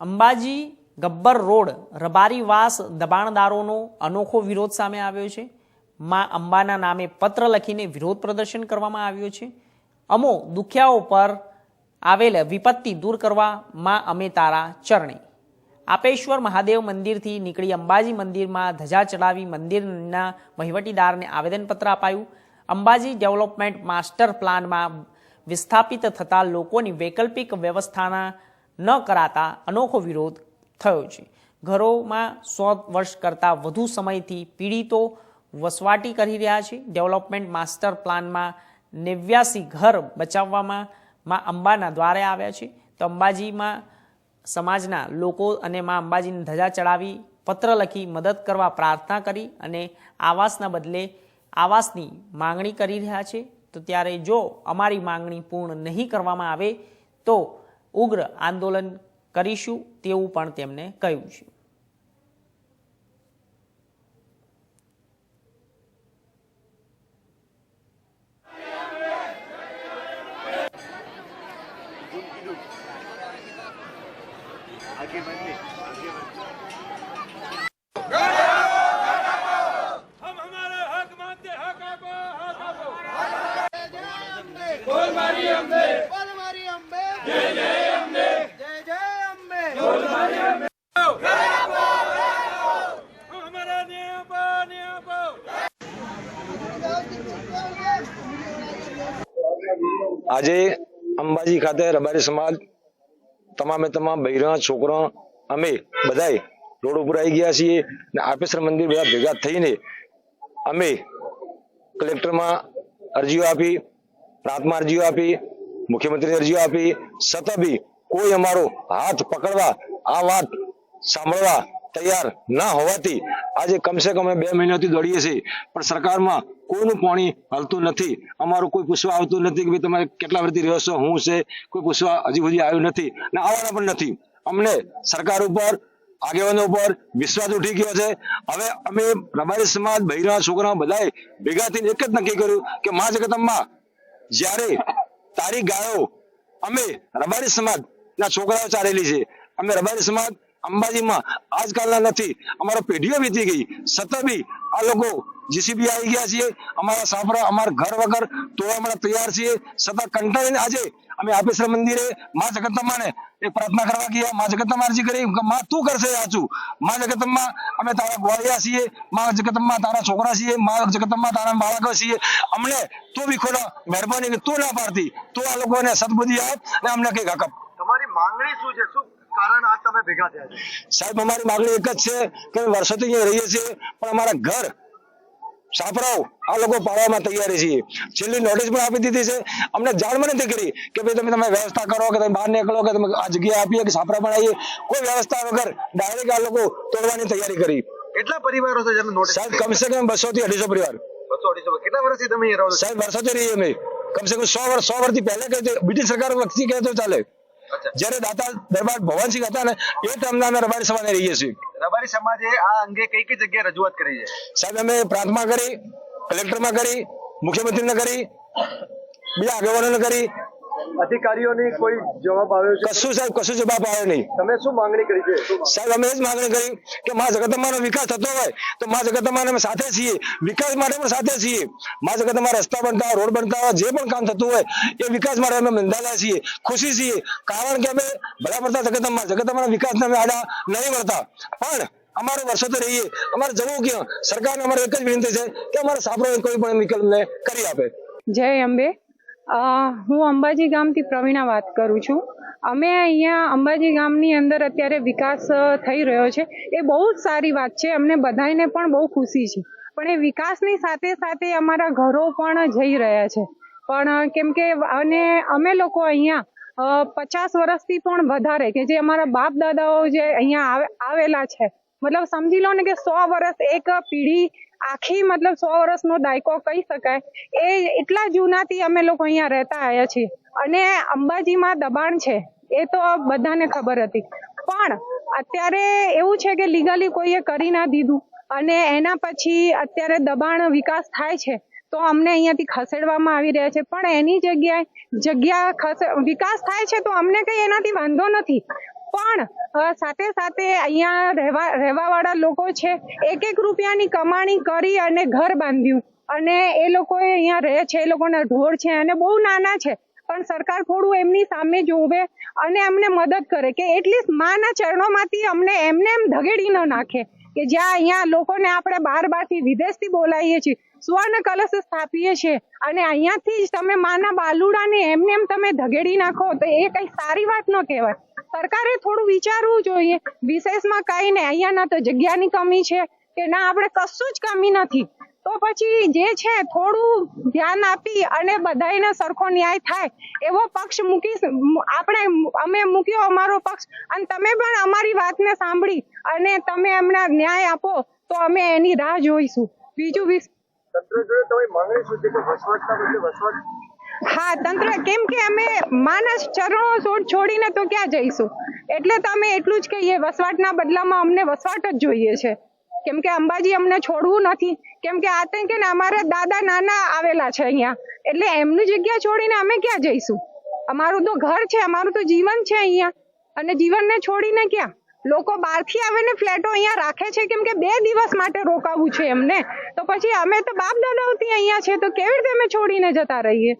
Ambaji Gabbar road Rabarivas દબાણદારોનો અનોખો વિરોધ સામે આવ્યો છે. માં અંબાના નામે પત્ર લખીને વિરોધ પ્રદર્શન કરવામાં આવ્યો છે. અમો દુખ્યાઓ પર આવેલ વિપત્તિ દૂર કરવા માં અમે તારા ચરણે. આપેશ્વર મહાદેવ મંદિરથી નીકળી અંબાજી મંદિરમાં ધજા ચડાવી મંદિરના વહીવટીદારને આવેદનપત્ર અપાયું. અંબાજી ડેવલપમેન્ટ માસ્ટર પ્લાનમાં વિસ્થાપિત થતા લોકોની વૈકલ્પિક વ્યવસ્થાના ન કરાતા અનોખો વિરોધ થયો છે. ઘરોમાં સો વર્ષ કરતાં વધુ સમયથી પીડિતો વસવાટી કરી રહ્યા છે. ડેવલપમેન્ટ માસ્ટર પ્લાનમાં નેવ્યાસી ઘર બચાવવામાં માં અંબાના દ્વારે આવ્યા છે. તો અંબાજીમાં સમાજના લોકો અને માં અંબાજીને ધજા ચડાવી પત્ર લખી મદદ કરવા પ્રાર્થના કરી અને આવાસના બદલે આવાસની માંગણી કરી રહ્યા છે. તો ત્યારે જો અમારી માંગણી પૂર્ણ નહીં કરવામાં આવે તો ઉગ્ર આંદોલન કરીશું તેવું પણ તેમણે કહ્યું છે. Gol María આજે અંબાજી ખાતે રબારી સમાજ તમામે તમામ બૈરા છોકરા, અમે બધાય રોડ ઉપર આવી ગયા છીએ ને આપેશ્વર મંદિર બધા ભેગા થઈને અમે કલેક્ટરમાં અરજીઓ આપી પ્રાંતમાં અરજીઓ આપી, મુખ્યમંત્રીને અરજીઓ આપી. છતાં બી કોઈ અમારો હાથ પકડવા આ વાત સાંભળવા તૈયાર ના હોવાથી આજે કમસે કમ બે મહિનાથી દોડીએ છીએ, પણ સરકારમાં કોઈનું પાણી હલતું નથી. અમારું કોઈ પૂછવા આવતું નથી કે ભાઈ તમે કેટલા વર્ષથી રહ્યો છો હું છે, કોઈ પૂછવા હજી સુધી આવ્યું નથી ને આવવાના પણ નથી. અમને સરકાર ઉપર, આગેવાનો ઉપર વિશ્વાસ ઉઠી ગયો છે. હવે અમે રબારી સમાજ બૈરા છોકરા બધાએ ભેગા થઈને એક જ નક્કી કર્યું કે મા જગદંબા, જ્યારે તારી ગાયો, અમે રબારી સમાજ ના છોકરાઓ ચાલેલી છે, અમે રબારી સમાજ અંબાજીમાં આજકાલના નથી. અમારો પેઢીઓ વીતી ગઈ. છતાં બી આ લોકો જીસીબી આવી ગયા છીએ. અમારા સાંભળા, અમારા ઘર વગર તોડવા માટે તૈયાર છીએ. છતાં કંટાળીને આજે અમે આપેશ્વર મંદિરે મા જગદંબાને એક પ્રાર્થના કરવા ગયા. મા જગદંબા અરજી કરી માં, તું કરશે સાચું મા જગદંબા, અમે તારા ગ્વાળિયા છીએ. મા જગદંબા તારા છોકરા છીએ. મા જગદંબા તારા બાળકો છીએ. અમને તું બી ખોડા મહેરબાની તું ના પાડતી. તો આ લોકોને સદબુદ્ધિ આપ અને અમને કઈ હકમ તમારી માંગણી શું છે? શું કારણ આ તમે ભેગા થયા છે. સાહેબ અમારી માગણી એક જ છે કે વર્ષોથી અહીંયા રહીએ છીએ પણ અમારા ઘર સાપરાઓ આ લોકો પાડવામાં તૈયારી છીએ છેલ્લી નોટિસ પણ આપી દીધી છે. અમને જાણ પણ નથી કરી કે ભાઈ તમે તમે વ્યવસ્થા કરો કે તમે બહાર નીકળો કે તમે આ જગ્યા આપીએ કે સાપરા આવીએ. કોઈ વ્યવસ્થા વગર ડાયરેક્ટ આ લોકો તોડવાની તૈયારી કરી. કેટલા પરિવારો છે જેમને નોટિસ સાહેબ કમસે કમ બસો થી અઢીસો પરિવાર. બસો અઢીસો કેટલા વર્ષથી તમે સાહેબ વર્ષોથી રહીએ અમે. કમસે કમ સો વર્ષ સો વર્ષથી પહેલા કહેતો બ્રિટિશ સરકાર વખતથી કહેતો ચાલે. જ્યારે દાતા દરબાર ભવનસિંહ હતા ને એ ટાઈમના અમે રબારી સમાજે રહીએ છીએ. રબારી સમાજે આ અંગે કઈ કઈ જગ્યાએ રજૂઆત કરી છે? સાહેબ અમે પ્રાંતમાં કરી કલેક્ટરમાં કરી મુખ્યમંત્રીને કરી બીજા આગેવાનોને કરી અધિકારીઓની કોઈ જવાબ આવ્યો છે? કશું સાહેબ કશું જવાબ આવ્યો નહીં. તમે શું માંગણી કરી છે? સાહેબ અમે એ જ માંગણી કરી કે મા જગદંબાનો વિકાસ થતો હોય તો મા જગતમાં અમે સાથે છીએ. વિકાસ માટે પણ સાથે છીએ. મા જગતમાં રસ્તા બનતા હોય રોડ બનતા હોય જે પણ કામ થતું હોય એ વિકાસ માટે અમે બંધાયેલા છીએ. ખુશી છીએ. કારણ કે અમે ભલા પડતા જગતમાં જગદંબાના વિકાસને અમે આડા નહીં મળતા પણ અમારે વર્ષોથી રહીએ. અમારે જવું ક્યાં? સરકારને અમારે એક જ વિનંતી છે કે અમારે સાંભળો કોઈ પણ વિકલ્પને કરી આપે. જય અંબે. હું અંબાજી ગામથી પ્રવીણા વાત કરું છું. અમે અહીંયા અંબાજી ગામની અંદર અત્યારે વિકાસ થઈ રહ્યો છે. એ બહુ જ સારી વાત છે. અમને બધાને પણ બહુ ખુશી છે. પણ એ વિકાસની સાથે સાથે અમારા ઘરો પણ જઈ રહ્યા છે. પણ કેમ કે અને અમે લોકો અહીંયા પચાસ વર્ષથી પણ વધારે કે જે અમારા બાપ દાદાઓ જે અહીંયા આવેલા છે. મતલબ સમજી લો ને કે સો વર્ષ એક પેઢી આખી મતલબ સો વર્ષનો દાયકો કહી શકાય. એ એટલા જૂનાથી અમે લોકો અહીંયા રહેતા આવ્યા છીએ. અને અંબાજીમાં દબાણ છે. એ તો બધાને ખબર હતી. પણ અત્યારે એવું છે કે લીગલી કોઈએ કરી ના દીધું. અને એના પછી અત્યારે દબાણ વિકાસ થાય છે. તો અમને અહીંયાથી ખસેડવામાં આવી રહ્યા છે. પણ એની જગ્યાએ જગ્યા ખસે, વિકાસ થાય છે તો અમને કંઈ એનાથી વાંધો નથી. પણ સાથે સાથે અહીંયા રહેવા, રહેવાવાળા લોકો છે એક એક રૂપિયાની કમાણી કરી અને ઘર બાંધ્યું. અને એ લોકો અહીંયા રહે છે, એ લોકોના ઢોર છે, અને બહુ નાના છે. પણ સરકાર થોડું એમની સામે જોવે અને અમને મદદ કરે કે એટલીસ્ટ માના ચરણોમાંથી અમને એમને એમ ધગેડી ન નાખે કે જ્યાં અહીંયા લોકોને આપણે બાર બારથી વિદેશથી બોલાવીએ છીએ, સુવર્ણ કલશ સ્થાપીએ છીએ, અને અહીંયાથી જ તમે માના બાલુડાને એમને એમ તમે ધગેડી નાખો તો એ કંઈ સારી વાત ન કહેવાય. સરકારે થોડું વિચારવું જોઈએ. વિશેષમાં કઈ ને અહીંયા ના તો જગ્યાની કમી છે કે ના, આપણે કશું જ કમી નથી. તો પછી જે છે થોડું ધ્યાન આપી અને બધાને સરખો ન્યાય થાય એવો પક્ષ મૂકી આપણે, અમે મૂક્યો અમારો પક્ષ. અને તમે પણ અમારી વાતને સાંભળી અને તમે એમને ન્યાય આપો, તો અમે એની રાહ જોઈશું. બીજું વિશ હા, તંત્ર, કેમ કે અમે માનસ ચરણો છોડ- છોડીને તો ક્યાં જઈશું? એટલે તો અમે એટલું જ કહીએ, વસવાટના બદલામાં અમને વસવાટ જ જોઈએ છે. કેમ કે અંબાજી અમને છોડવું નથી. કેમ કે આ તો કે અમારા દાદા નાના આવેલા છે અહીંયા. એટલે એમની જગ્યા છોડીને અમે ક્યાં જઈશું? અમારું તો ઘર છે, અમારું તો જીવન છે અહીંયા. અને જીવનને છોડીને ક્યાં? લોકો બહારથી આવે ને ફ્લેટો અહીંયા રાખે છે, કેમ કે બે દિવસ માટે રોકાવું છે એમને. તો પછી અમે તો બાપ દાદાઓથી અહીંયા છે, તો કેવી રીતે અમે છોડીને જતા રહીએ?